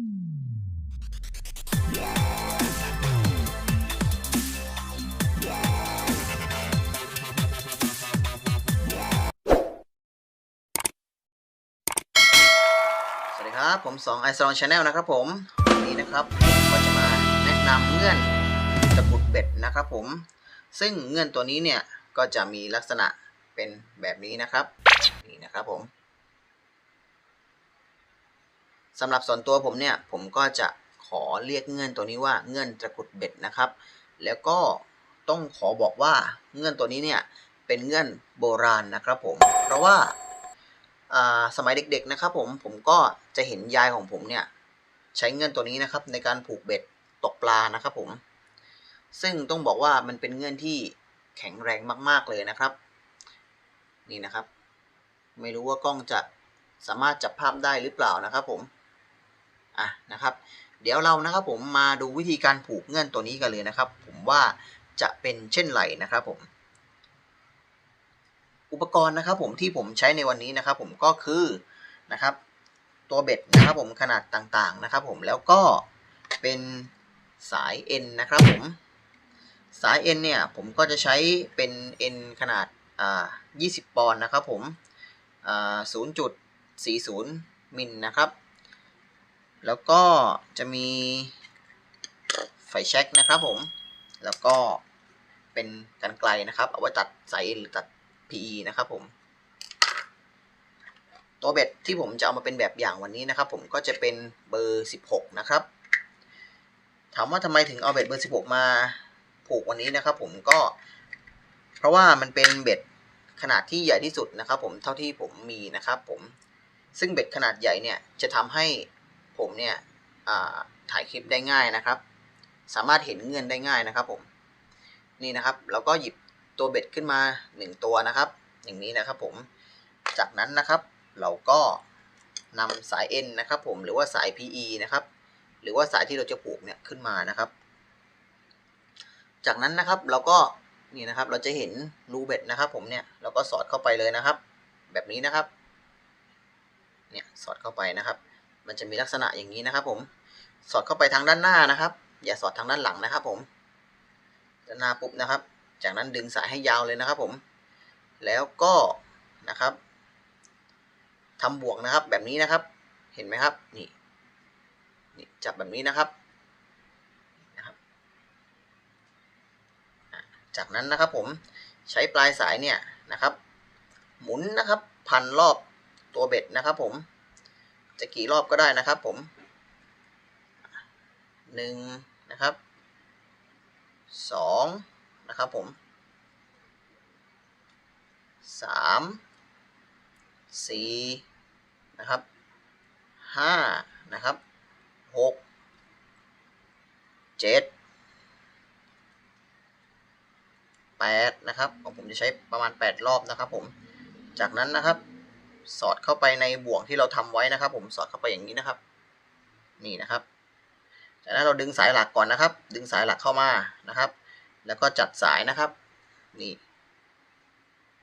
สวัสดีครับ ผมสองไอซอนชาแนลนะครับผม วันนี้นะครับผมก็จะมาแนะนำเงื่อนตะกุดเบ็ดนะครับผม ซึ่งเงื่อนตัวนี้เนี่ย ก็จะมีลักษณะเป็นแบบนี้นะครับ นี่นะครับผม สำหรับส่วนตัวผมเนี่ยผมก็จะขอเรียกเงื่อนตัวนี้ว่าเงื่อนตะกุดเบ็ดนะครับ แล้วก็ต้องขอบอกว่าเงื่อนตัวนี้เนี่ยเป็นเงื่อนโบราณนะครับผม เพราะว่าอ่าสมัยเด็กๆนะครับผมผมก็จะเห็นยายของผมเนี่ยใช้เงื่อนตัวนี้นะครับในการผูกเบ็ดตกปลานะครับผม ซึ่งต้องบอกว่ามันเป็นเงื่อนที่แข็งแรงมากๆเลยนะครับ นี่นะครับ ไม่รู้ว่ากล้องจะสามารถจับภาพได้หรือเปล่านะครับผม อะนะครับ เดี๋ยวเรานะครับผมมาดูวิธีการผูกเงื่อนตัวนี้กันเลยนะครับ ผมว่าจะเป็นเช่นไรนะครับผม อุปกรณ์นะครับผมที่ผมใช้ในวันนี้นะครับ ผมก็คือนะครับ ตัวเบ็ดนะครับผมขนาดต่างๆนะครับ ผมแล้วก็เป็นสายเอ็นนะครับผมสายเอ็นเนี่ยผมก็จะใช้เป็นเอ็นขนาดอ่า20 ปอนด์นะครับผมอ่า0.40 มิลนะครับ แล้วก็จะมีไฟแช็กนะครับผม แล้วก็เป็นกันไกลนะครับ เอาไว้ตัดสายหรือตัด PE นะครับผม ตัวเบ็ดที่ผมจะเอามาเป็นแบบอย่างวันนี้นะครับ ผมก็จะเป็นเบอร์ 16 นะครับ ถามว่าทำไมถึงเอาเบ็ดเบอร์ 16 มาผูกวันนี้นะครับ ผมก็ เพราะว่ามันเป็นเบ็ดขนาดที่ใหญ่ที่สุดนะครับ ผมเท่าที่ผมมีนะครับ ผมซึ่งเบ็ดขนาดใหญ่เนี่ยจะทำให้ ผมเนี่ยถ่ายคลิปได้ง่ายนะครับ สามารถเห็นเงื่อนได้ง่ายนะครับผมนี่นะครับแล้วก็หยิบตัวเบ็ดขึ้นมา 1 ตัวนะครับ อย่างนี้นะครับผมจากนั้นนะครับเราก็นำสาย N นะครับผมหรือว่าสาย PE นะครับ หรือว่าสายที่เราจะผูกเนี่ยขึ้นมานะครับ จากนั้นนะครับเราก็นี่นะครับเราจะเห็นรูเบ็ดนะครับ ผมเนี่ยเราก็สอดเข้าไปเลยนะครับ แบบนี้นะครับ เนี่ยสอดเข้าไปนะครับ มันจะมีลักษณะอย่างนี้นะครับ ผม สอดเข้าไปทางด้านหน้านะครับ อย่าสอดทางด้านหลังนะครับ ผมด้านหน้าปุ๊บนะครับ จากนั้นดึงสายให้ยาวเลยนะครับ ผม แล้วก็นะครับทำบวกนะครับ แบบนี้นะครับ เห็นไหมครับ นี่นี่จับแบบนี้นะครับนะครับ จากนั้นนะครับผมใช้ปลายสายเนี่ยนะครับ หมุนนะครับ พันรอบตัวเบ็ดนะครับผม จะกี่รอบก็ได้นะครับผมหนึ่งนะครับสองนะครับผมสามสี่นะครับห้านะครับหกเจ็ดแปดนะครับของผมจะใช้ประมาณ 8 รอบนะครับผมจากนั้นนะครับ สอดเข้าไปในบ่วงที่เราทำไว้นะครับ ผมสอดเข้าไปอย่างนี้นะครับ นี่นะครับจากนั้นเราดึงสายหลักก่อนนะครับ ดึงสายหลักเข้ามานะครับ แล้วก็จัดสายนะครับ นี่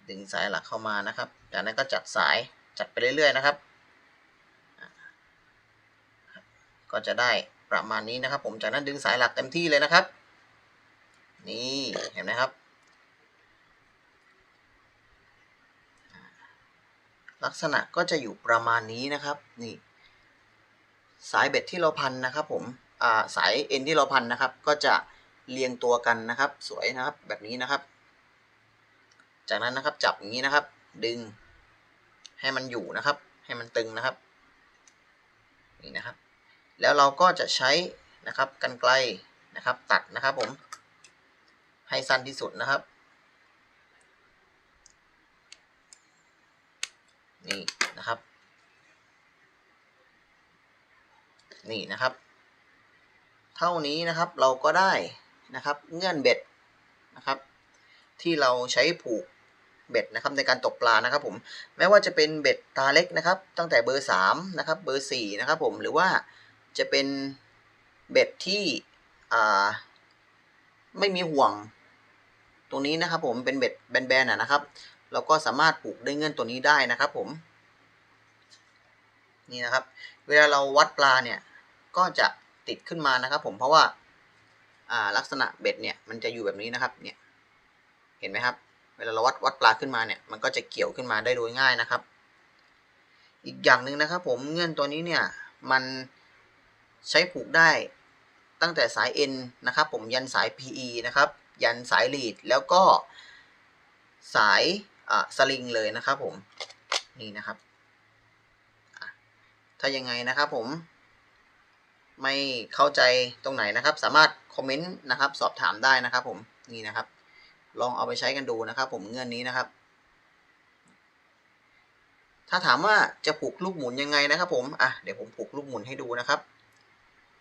ดึงสายหลักเข้ามานะครับ จากนั้นก็จัดสายจัดไปเรื่อยๆนะครับ ก็จะได้ประมาณนี้นะครับ ผมจากนั้นดึงสายหลักเต็มที่เลยนะครับ นี่เห็นไหมครับ ลักษณะก็จะอยู่ประมาณนี้นะครับนี่สายเบ็ดที่เราพันนะครับผมาสายเอ็นที่เราพันนะครับ ก็จะเรียงตัวกันนะครับ สวยนะครับแบบนี้นะครับ จากนั้นนะครับจับอย่างนี้นะครับ ดึงให้มันอยู่นะครับ ให้มันตึงนะครับนี่นะครับ แล้วเราก็จะใช้นะครับกันไกลนะครับ ตัดนะครับผมให้สั้นที่สุดนะครับ นี่นะครับ นี่นะครับ เท่านี้นะครับเราก็ได้นะครับเงื่อนเบ็ดนะครับ ที่เราใช้ผูกเบ็ดนะครับในการตกปลานะครับผมแม้ว่าจะเป็นเบ็ดตาเล็กนะครับ ตั้งแต่เบอร์3นะครับเบอร์4นะครับผมหรือว่าจะเป็นเบ็ดที่ไม่มีห่วงตรงนี้นะครับผมเป็นเบ็ดแบนๆนะครับ เราก็สามารถผูกด้วยเงื่อนตัวนี้ได้นะครับผม นี่นะครับ เวลาเราวัดปลาเนี่ยก็จะติดขึ้นมานะครับ ผมเพราะว่าลักษณะเบ็ดเนี่ยมันจะอยู่แบบนี้นะครับเนี่ยเห็นไหมครับ เวลาเราวัดวัดปลาขึ้นมาเนี่ยมันก็จะเกี่ยวขึ้นมาได้โดยง่ายนะครับ อีกอย่างหนึ่งนะครับ ผมเงื่อนตัวนี้เนี่ยมันใช้ผูกได้ตั้งแต่สาย N นะครับ ผมยันสาย PE นะครับ ยันสายลีดแล้วก็สาย สลิงเลยนะครับผมนี่นะครับถ้ายังไงนะครับผม ไม่เข้าใจตรงไหนนะครับ สามารถคอมเมนต์นะครับ สอบถามได้นะครับ ผมนี่นะครับ ลองเอาไปใช้กันดูนะครับ ผมเงื่อนนี้นะครับ ถ้าถามว่าจะผูกลูกหมุนยังไงนะครับ ผมอะเดี๋ยวผมผูกลูกหมุนให้ดูนะครับ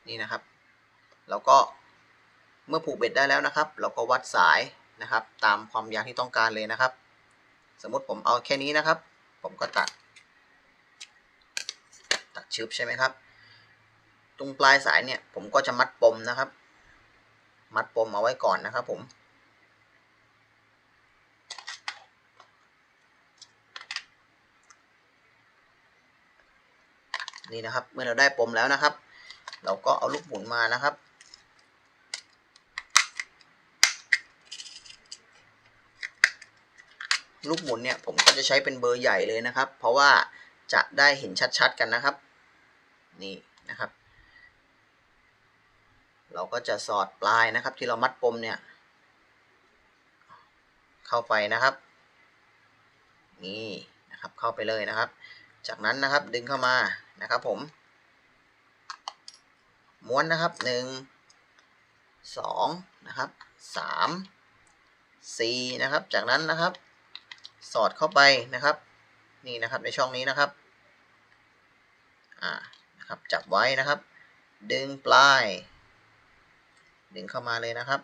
นี่นะครับ แล้วก็เมื่อผูกเบ็ดได้แล้วนะครับ เราก็วัดสายนะครับ ตามความยาวที่ต้องการเลยนะครับ สมมติผมเอาแค่นี้นะครับ ผมก็ตัด ตัดชึบใช่ไหมครับ ตรงปลายสายเนี่ย ผมก็จะมัดปมนะครับ มัดปมเอาไว้ก่อนนะครับผมนี่นะครับ เมื่อเราได้ปมแล้วนะครับ เราก็เอาลูกหมุนมานะครับ ลูกหมุนเนี่ยผมก็จะใช้เป็นเบอร์ใหญ่เลยนะครับ เพราะว่าจะได้เห็นชัดๆกันนะครับ นี่นะครับ เราก็จะสอดปลายนะครับ ที่เรามัดปมเนี่ย เข้าไปนะครับ นี่นะครับเข้าไปเลยนะครับ จากนั้นนะครับดึงเข้ามานะครับ ผม ม้วนนะครับหนึ่งสองนะครับสามสี่นะครับ จากนั้นนะครับ สอดเข้าไปนะครับ นี่นะครับในช่องนี้นะครับอ่านะครับจับไว้นะครับ ดึงปลาย ดึงเข้ามาเลยนะครับ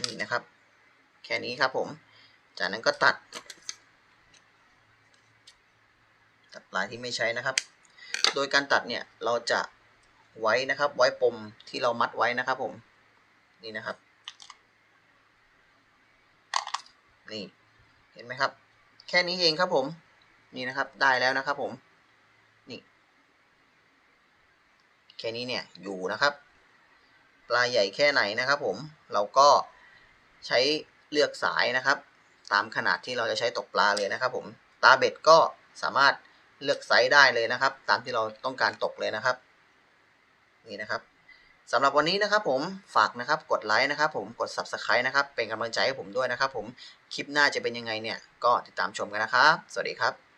นี่นะครับ แค่นี้ครับผม จากนั้นก็ตัด ตัดปลายที่ไม่ใช้นะครับ โดยการตัดเนี่ยเราจะไว้นะครับ ไว้ปมที่เรามัดไว้นะครับผม นี่นะครับ นี่เห็นไหมครับ แค่นี้เองครับผม นี่นะครับได้แล้วนะครับผม นี่ แค่นี้เนี่ยอยู่นะครับ ปลายใหญ่แค่ไหนนะครับผม เราก็ใช้เลือกสายนะครับ ตามขนาดที่เราจะใช้ตกปลาเลยนะครับ ผม ตาเบ็ดก็สามารถเลือกไซส์ได้เลยนะครับ ตามที่เราต้องการตกเลยนะครับ นี่นะครับ สำหรับวันนี้นะครับผมฝากนะครับกดไลค์นะครับผมกด subscribe นะครับเป็นกำลังใจให้ผมด้วยนะครับผมคลิปหน้าจะเป็นยังไงเนี่ยก็ติดตามชมกันนะครับ สวัสดีครับ